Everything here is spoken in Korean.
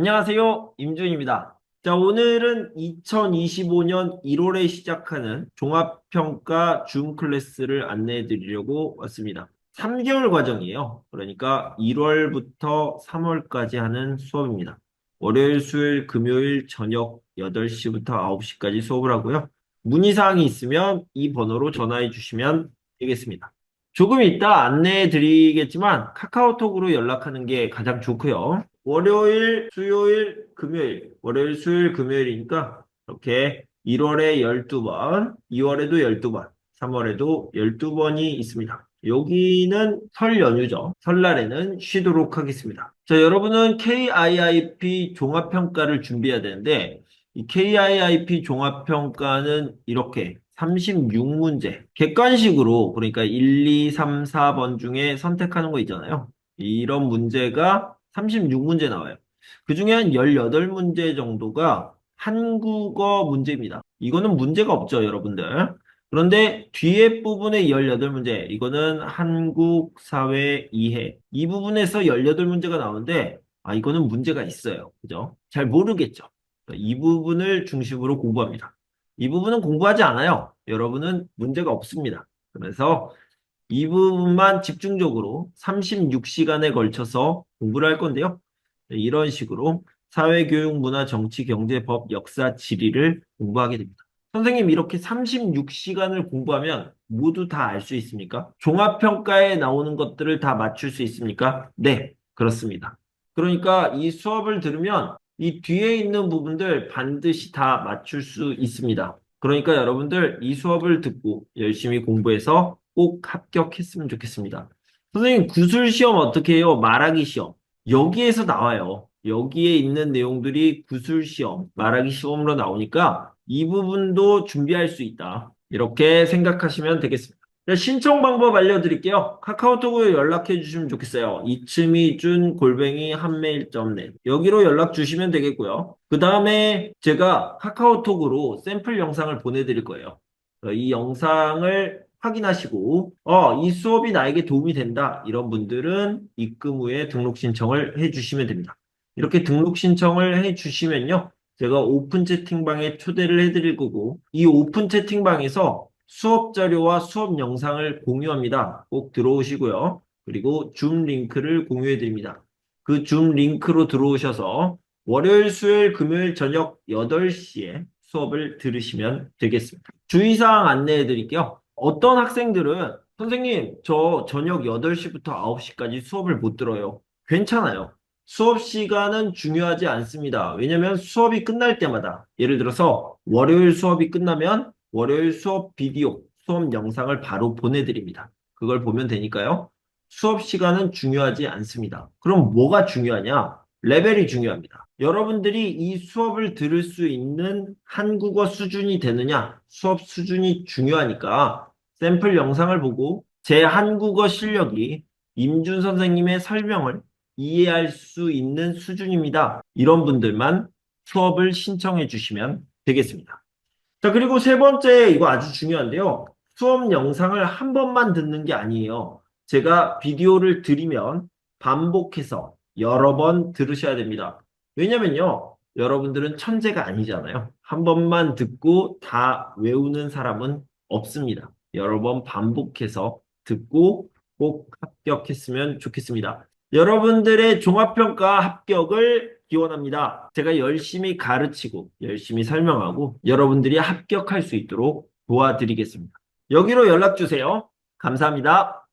안녕하세요. 임준입니다. 자, 오늘은 2025년 1월에 시작하는 종합평가 줌 클래스를 안내해 드리려고 왔습니다. 3개월 과정이에요. 그러니까 1월부터 3월까지 하는 수업입니다. 월요일, 수요일, 금요일 저녁 8시부터 9시까지 수업을 하고요. 문의사항이 있으면 이 번호로 전화해 주시면 되겠습니다. 조금 이따 안내해 드리겠지만 카카오톡으로 연락하는 게 가장 좋고요. 월요일, 수요일, 금요일, 월요일, 수요일, 금요일이니까 이렇게 1월에 12번, 2월에도 12번, 3월에도 12번이 있습니다. 여기는 설 연휴죠. 설날에는 쉬도록 하겠습니다. 자, 여러분은 KIIP 종합평가를 준비해야 되는데 이 KIIP 종합평가는 이렇게 36문제 객관식으로 그러니까 1, 2, 3, 4번 중에 선택하는 거 있잖아요. 이런 문제가 36문제 나와요. 그 중에 한 18문제 정도가 한국어 문제입니다. 이거는 문제가 없죠, 여러분들. 그런데 뒤에 부분의 18문제, 이거는 한국 사회 이해. 이 부분에서 18문제가 나오는데, 아, 이거는 문제가 있어요. 그죠? 잘 모르겠죠. 이 부분을 중심으로 공부합니다. 이 부분은 공부하지 않아요. 여러분은 문제가 없습니다. 그래서 이 부분만 집중적으로 36시간에 걸쳐서 공부를 할 건데요. 네, 이런 식으로 사회 교육, 문화, 정치, 경제, 법, 역사, 지리를 공부하게 됩니다. 선생님, 이렇게 36시간을 공부하면 모두 다 알 수 있습니까? 종합평가에 나오는 것들을 다 맞출 수 있습니까? 네, 그렇습니다. 그러니까 이 수업을 들으면 이 뒤에 있는 부분들 반드시 다 맞출 수 있습니다. 그러니까 여러분들 이 수업을 듣고 열심히 공부해서 꼭 합격했으면 좋겠습니다. 선생님, 구술 시험 어떻게 해요? 말하기 시험. 여기에서 나와요. 여기에 있는 내용들이 구술 시험, 말하기 시험으로 나오니까 이 부분도 준비할 수 있다. 이렇게 생각하시면 되겠습니다. 자, 신청 방법 알려드릴게요. 카카오톡으로 연락해 주시면 좋겠어요. 이츠미준 골뱅이 한메일.net 여기로 연락 주시면 되겠고요. 그 다음에 제가 카카오톡으로 샘플 영상을 보내드릴 거예요. 어, 이 영상을 확인하시고 어, 이 수업이 나에게 도움이 된다. 이런 분들은 입금 후에 등록 신청을 해 주시면 됩니다. 이렇게 등록 신청을 해 주시면요. 제가 오픈 채팅방에 초대를 해드릴 거고 이 오픈 채팅방에서 수업 자료와 수업 영상을 공유합니다. 꼭 들어오시고요. 그리고 줌 링크를 공유해 드립니다. 그 줌 링크로 들어오셔서 월요일, 수요일, 금요일 저녁 8시에 수업을 들으시면 되겠습니다. 주의사항 안내해 드릴게요. 어떤 학생들은 선생님, 저 저녁 8시부터 9시까지 수업을 못 들어요. 괜찮아요. 수업 시간은 중요하지 않습니다. 왜냐면 수업이 끝날 때마다 예를 들어서 월요일 수업이 끝나면 월요일 수업 비디오, 수업 영상을 바로 보내드립니다. 그걸 보면 되니까요. 수업 시간은 중요하지 않습니다. 그럼 뭐가 중요하냐? 레벨이 중요합니다. 여러분들이 이 수업을 들을 수 있는 한국어 수준이 되느냐? 수업 수준이 중요하니까 샘플 영상을 보고 제 한국어 실력이 임준 선생님의 설명을 이해할 수 있는 수준입니다. 이런 분들만 수업을 신청해 주시면 되겠습니다. 자, 그리고 세 번째, 이거 아주 중요한데요. 수업 영상을 한 번만 듣는 게 아니에요. 제가 비디오를 드리면 반복해서 여러 번 들으셔야 됩니다. 왜냐면요. 여러분들은 천재가 아니잖아요. 한 번만 듣고 다 외우는 사람은 없습니다. 여러 번 반복해서 듣고 꼭 합격했으면 좋겠습니다. 여러분들의 종합평가 합격을 기원합니다. 제가 열심히 가르치고 열심히 설명하고 여러분들이 합격할 수 있도록 도와드리겠습니다. 여기로 연락 주세요. 감사합니다.